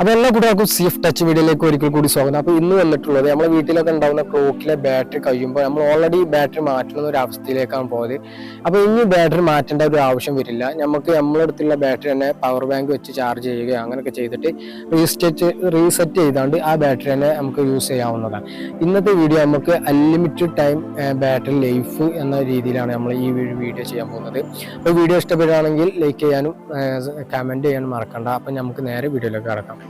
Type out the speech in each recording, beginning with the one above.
അപ്പൊ എല്ലാ കൂട്ടുകാർക്കും സേഫ് ടച്ച് വീഡിയോയിലേക്ക് ഒരിക്കൽ കൂടി സ്വാഗതം. അപ്പൊ ഇന്ന് വന്നിട്ടുള്ളത് നമ്മുടെ വീട്ടിലൊക്കെ ഉണ്ടാവുന്ന ക്ലോക്കിലെ ബാറ്ററി കഴിയുമ്പോൾ നമ്മൾ ഓൾറെഡി ബാറ്ററി മാറ്റുന്ന ഒരു അവസ്ഥയിലേക്കാണ് പോയത്. അപ്പൊ ഇനി ബാറ്ററി മാറ്റേണ്ട ഒരു ആവശ്യം വരില്ല. നമുക്ക് നമ്മളടുത്തുള്ള ബാറ്ററി തന്നെ പവർ ബാങ്ക് വെച്ച് ചാർജ് ചെയ്യുകയോ അങ്ങനെയൊക്കെ ചെയ്തിട്ട് റീസെറ്റ് റീസെറ്റ് ചെയ്താണ്ട് ആ ബാറ്ററി തന്നെ നമുക്ക് യൂസ് ചെയ്യാവുന്നതാണ്. ഇന്നത്തെ വീഡിയോ നമുക്ക് അൺലിമിറ്റഡ് ടൈം ബാറ്ററി ലൈഫ് എന്ന രീതിയിലാണ് നമ്മൾ ഈ വീഡിയോ ചെയ്യാൻ പോകുന്നത്. അപ്പോൾ വീഡിയോ ഇഷ്ടപ്പെടുകയാണെങ്കിൽ ലൈക്ക് ചെയ്യാനും കമന്റ് ചെയ്യാനും മറക്കണ്ട. അപ്പം നമുക്ക് നേരെ വീഡിയോയിലേക്ക് കിടക്കാം.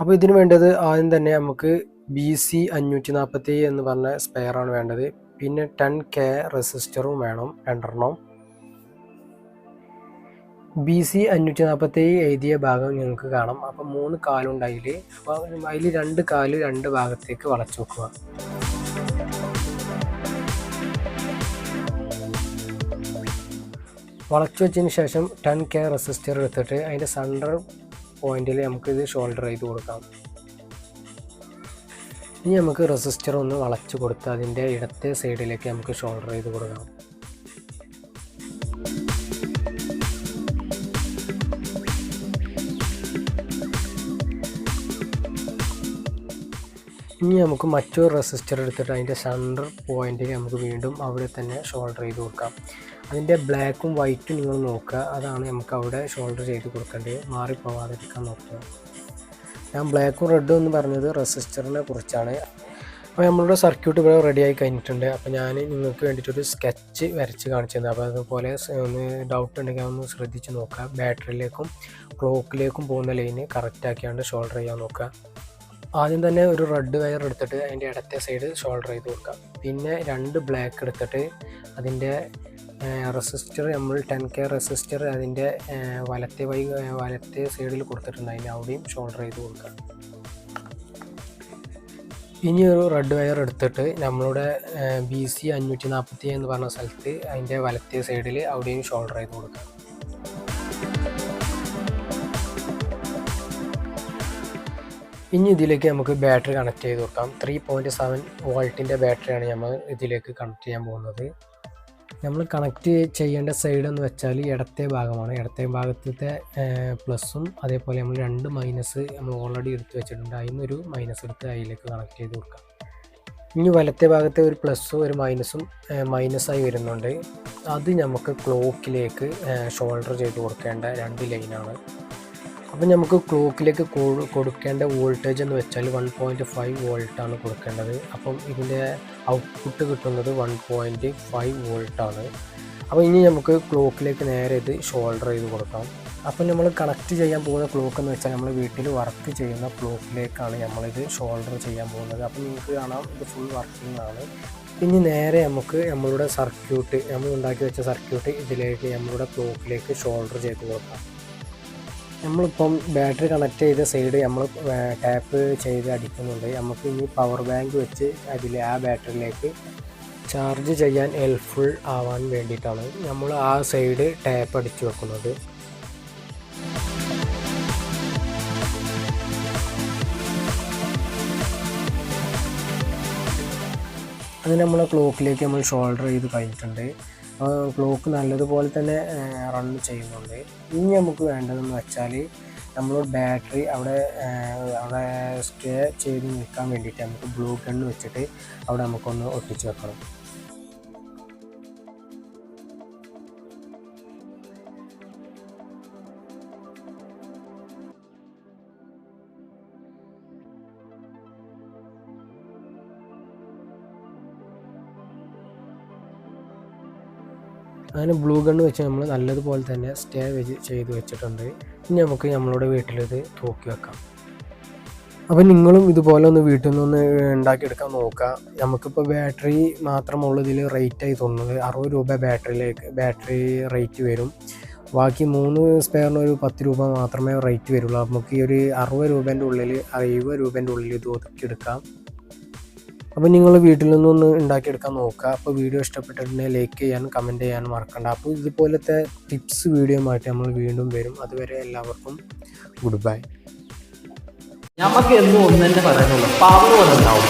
അപ്പോൾ ഇതിന് വേണ്ടത് ആദ്യം തന്നെ നമുക്ക് ബി സി അഞ്ഞൂറ്റി നാൽപ്പത്തി എന്ന് പറഞ്ഞ സ്പെയറാണ് വേണ്ടത്. പിന്നെ ടെൻ കെ റെസിസ്റ്ററും വേണം രണ്ടെണ്ണം. ബി സി അഞ്ഞൂറ്റി നാൽപ്പത്തി എഴുതിയ ഭാഗം നിങ്ങൾക്ക് കാണാം. അപ്പം മൂന്ന് കാലുണ്ട് അതിൽ അപ്പോൾ അതിൽ രണ്ട് കാൽ രണ്ട് ഭാഗത്തേക്ക് വളച്ചു വെക്കുക. വളച്ചു വെച്ചതിന് ശേഷം ടെൻ കെ റെസിസ്റ്റർ എടുത്തിട്ട് അതിന്റെ സെന്റർ പോയിന്റിൽ നമുക്ക് ഇത് ഷോൾഡർ ചെയ്ത് കൊടുക്കാം. ഇനി നമുക്ക് റെസിസ്റ്റർ ഒന്ന് വളച്ച് കൊടുത്ത് അതിന്റെ ഇടത്തെ സൈഡിലേക്ക് നമുക്ക് ഷോൾഡർ ചെയ്ത് കൊടുക്കാം. ഇനി നമുക്ക് മറ്റൊരു റെസിസ്റ്റർ എടുത്തിട്ട് അതിന്റെ സെന്റർ പോയിന്റിൽ നമുക്ക് വീണ്ടും അവിടെ തന്നെ ഷോൾഡർ ചെയ്ത് കൊടുക്കാം. അതിന്റെ ബ്ലാക്കും വൈറ്റും നിങ്ങൾ നോക്കുക. അതാണ് നമുക്ക് അവിടെ ഷോൾഡർ ചെയ്ത് കൊടുക്കേണ്ടത്. മാറിപ്പോവാതിരിക്കാൻ നോക്കുക. ഞാൻ ബ്ലാക്കും റെഡും എന്ന് പറഞ്ഞത് റെസിസ്റ്ററിനെ കുറിച്ചാണ്. അപ്പോൾ നമ്മളുടെ സർക്യൂട്ട് ഇവിടെ റെഡി ആയി കഴിഞ്ഞിട്ടുണ്ട്. അപ്പോൾ ഞാൻ നിങ്ങൾക്ക് വേണ്ടിയിട്ടൊരു സ്കെച്ച് വരച്ച് കാണിച്ചു തന്നെ അപ്പോൾ അതുപോലെ ഒന്ന് ഡൗട്ട് ഉണ്ടെങ്കിൽ ഒന്ന് ശ്രദ്ധിച്ച് നോക്കുക. ബാറ്ററിയിലേക്കും ക്ലോക്കിലേക്കും പോകുന്ന ലൈന് കറക്റ്റ് ആക്കിയാണ്ട് ഷോൾഡർ ചെയ്യാൻ നോക്കുക. ആദ്യം തന്നെ ഒരു റെഡ് വയർ എടുത്തിട്ട് അതിന്റെ ഇടത്തെ സൈഡ് ഷോൾഡർ ചെയ്ത് കൊടുക്കുക പിന്നെ രണ്ട് ബ്ലാക്ക് എടുത്തിട്ട് അതിന്റെ റെസിസ്റ്റർ നമ്മൾ ടെൻ കെ റെസിസ്റ്റർ അതിന്റെ വലത്തെ വൈ വലത്തെ സൈഡിൽ കൊടുത്തിട്ടുണ്ട്. അതിന് അവിടെയും ഷോൾഡർ ചെയ്ത് കൊടുക്കുക ഇനി ഒരു റെഡ് വയർ എടുത്തിട്ട് നമ്മളുടെ ബി സി അഞ്ഞൂറ്റി നാൽപ്പത്തി എന്ന് പറഞ്ഞ സ്ഥലത്ത് അതിന്റെ വലത്തെ സൈഡിൽ അവിടെയും ഷോൾഡർ ചെയ്ത് കൊടുക്കാം. ഇനി ഇതിലേക്ക് നമുക്ക് ബാറ്ററി കണക്ട് ചെയ്ത് കൊടുക്കാം ത്രീ പോയിന്റ് സെവൻ വോൾട്ടിന്റെ ബാറ്ററിയാണ് നമ്മൾ ഇതിലേക്ക് കണക്ട് ചെയ്യാൻ പോകുന്നത്. നമ്മൾ കണക്ട് ചെയ്യേണ്ട സൈഡ് എന്ന് വെച്ചാൽ ഇടത്തെ ഭാഗമാണ്. ഇടത്തെ ഭാഗത്തെ പ്ലസ്സും അതേപോലെ നമ്മൾ രണ്ട് മൈനസ് നമ്മൾ ഓൾറെഡി എടുത്ത് വെച്ചിട്ടുണ്ട്. അതിൽ നിന്നൊരു മൈനസ് എടുത്ത് അതിലേക്ക് കണക്ട് ചെയ്ത് കൊടുക്കാം. ഇനി വലത്തെ ഭാഗത്തെ ഒരു പ്ലസ്സും ഒരു മൈനസും മൈനസായി വരുന്നുണ്ട്. അത് നമുക്ക് ക്ലോക്കിലേക്ക് ഷോൾഡർ ചെയ്ത് കൊടുക്കേണ്ട രണ്ട് ലൈനാണ് അപ്പം നമുക്ക് ക്ലോക്കിലേക്ക് കൊടുക്കേണ്ട വോൾട്ടേജ് എന്ന് വെച്ചാൽ വൺ പോയിന്റ് ഫൈവ് വോൾട്ടാണ് കൊടുക്കേണ്ടത്. അപ്പം ഇതിന്റെ ഔട്ട്പുട്ട് കിട്ടുന്നത് വൺ പോയിന്റ് ഫൈവ് വോൾട്ടാണ് അപ്പോൾ ഇനി നമുക്ക് ക്ലോക്കിലേക്ക് നേരെ ഇത് ഷോൾഡർ ചെയ്ത് കൊടുക്കാം. അപ്പം നമ്മൾ കണക്ട് ചെയ്യാൻ പോകുന്ന ക്ലോക്ക് എന്ന് വെച്ചാൽ നമ്മൾ വീട്ടിൽ വർക്ക് ചെയ്യുന്ന ക്ലോക്കിലേക്കാണ് നമ്മളിത് ഷോൾഡർ ചെയ്യാൻ പോകുന്നത്. അപ്പം നിങ്ങൾക്ക് കാണാം ഇത് ഫുൾ വർക്കിംഗ് ആണ്. ഇനി നേരെ നമുക്ക് നമ്മളുടെ സർക്യൂട്ട് നമ്മൾ ഉണ്ടാക്കി വെച്ച സർക്യൂട്ട് ഇതിലേക്ക് നമ്മളുടെ ക്ലോക്കിലേക്ക് ഷോൾഡർ ചെയ്ത് കൊടുക്കാം. നമ്മളിപ്പം ബാറ്ററി കണക്ട് ചെയ്ത സൈഡ് നമ്മൾ ടാപ്പ് ചെയ്ത് അടിക്കുന്നുണ്ട്. നമുക്ക് ഇനി പവർ ബാങ്ക് വെച്ച് അതിൽ ആ ബാറ്ററിയിലേക്ക് ചാർജ് ചെയ്യാൻ ഹെൽപ്ഫുൾ ആവാൻ വേണ്ടിയിട്ടാണ് നമ്മൾ ആ സൈഡ് ടാപ്പ് അടിച്ചു വെക്കുന്നത്. അത് നമ്മളെ ക്ലോക്കിലേക്ക് നമ്മൾ ഷോൾഡർ ചെയ്ത് കഴിഞ്ഞിട്ടുണ്ട്. ക്ലോക്ക് നല്ലതുപോലെ തന്നെ റൺ ചെയ്യുന്നുണ്ട്. ഇനി നമുക്ക് വേണ്ടതെന്ന് വെച്ചാൽ നമ്മൾ ബാറ്ററി അവിടെ അവിടെ സ്റ്റേ ചെയ്ത് നിൽക്കാൻ വേണ്ടിയിട്ട് നമുക്ക് ബ്ലൂ ഗണ്ണ് വെച്ചിട്ട് അവിടെ നമുക്കൊന്ന് ഒട്ടിച്ച് വെക്കണം. അങ്ങനെ ബ്ലൂ ഗണ്ണ് വെച്ച് നമ്മൾ നല്ലതുപോലെ തന്നെ സ്റ്റേ വെച്ച് ചെയ്ത് വെച്ചിട്ടുണ്ട്. ഇനി നമുക്ക് നമ്മളുടെ വീട്ടിലിത് തൂക്കി വെക്കാം. അപ്പോൾ നിങ്ങളും ഇതുപോലെ ഒന്ന് വീട്ടിൽ നിന്നൊന്ന് ഉണ്ടാക്കിയെടുക്കാൻ നോക്കുക. നമുക്കിപ്പോൾ ബാറ്ററി മാത്രമുള്ള ഇതിൽ റേറ്റ് ആയി തോന്നുന്നത്. അറുപത് രൂപ ബാറ്ററിയിലേക്ക് ബാറ്ററി റേറ്റ് വരും. ബാക്കി മൂന്ന് സ്പെയറിന് ഒരു പത്ത് രൂപ മാത്രമേ റേറ്റ് വരുള്ളൂ. നമുക്ക് ഈ ഒരു അറുപത് രൂപേന്റെ ഉള്ളിൽ എഴുപത് രൂപേന്റെ ഉള്ളിൽ ഇത് ഒതുക്കിയെടുക്കാം. അപ്പോൾ നിങ്ങൾ വീട്ടിൽ നിന്നൊന്ന് ഉണ്ടാക്കിയെടുക്കാൻ നോക്കുക. അപ്പോൾ വീഡിയോ ഇഷ്ടപ്പെട്ടിട്ടുണ്ടെങ്കിൽ ലൈക്ക് ചെയ്യാനും കമന്റ് ചെയ്യാനും മറക്കണ്ട. അപ്പോൾ ഇതുപോലത്തെ ടിപ്സ് വീഡിയോയുമായിട്ട് നമ്മൾ വീണ്ടും വരും. അതുവരെ എല്ലാവർക്കും ഗുഡ് ബൈ നമുക്ക് എന്നും ഒന്നും തന്നെ പറയാനുള്ളൂ പവർ ഉണ്ടാവും.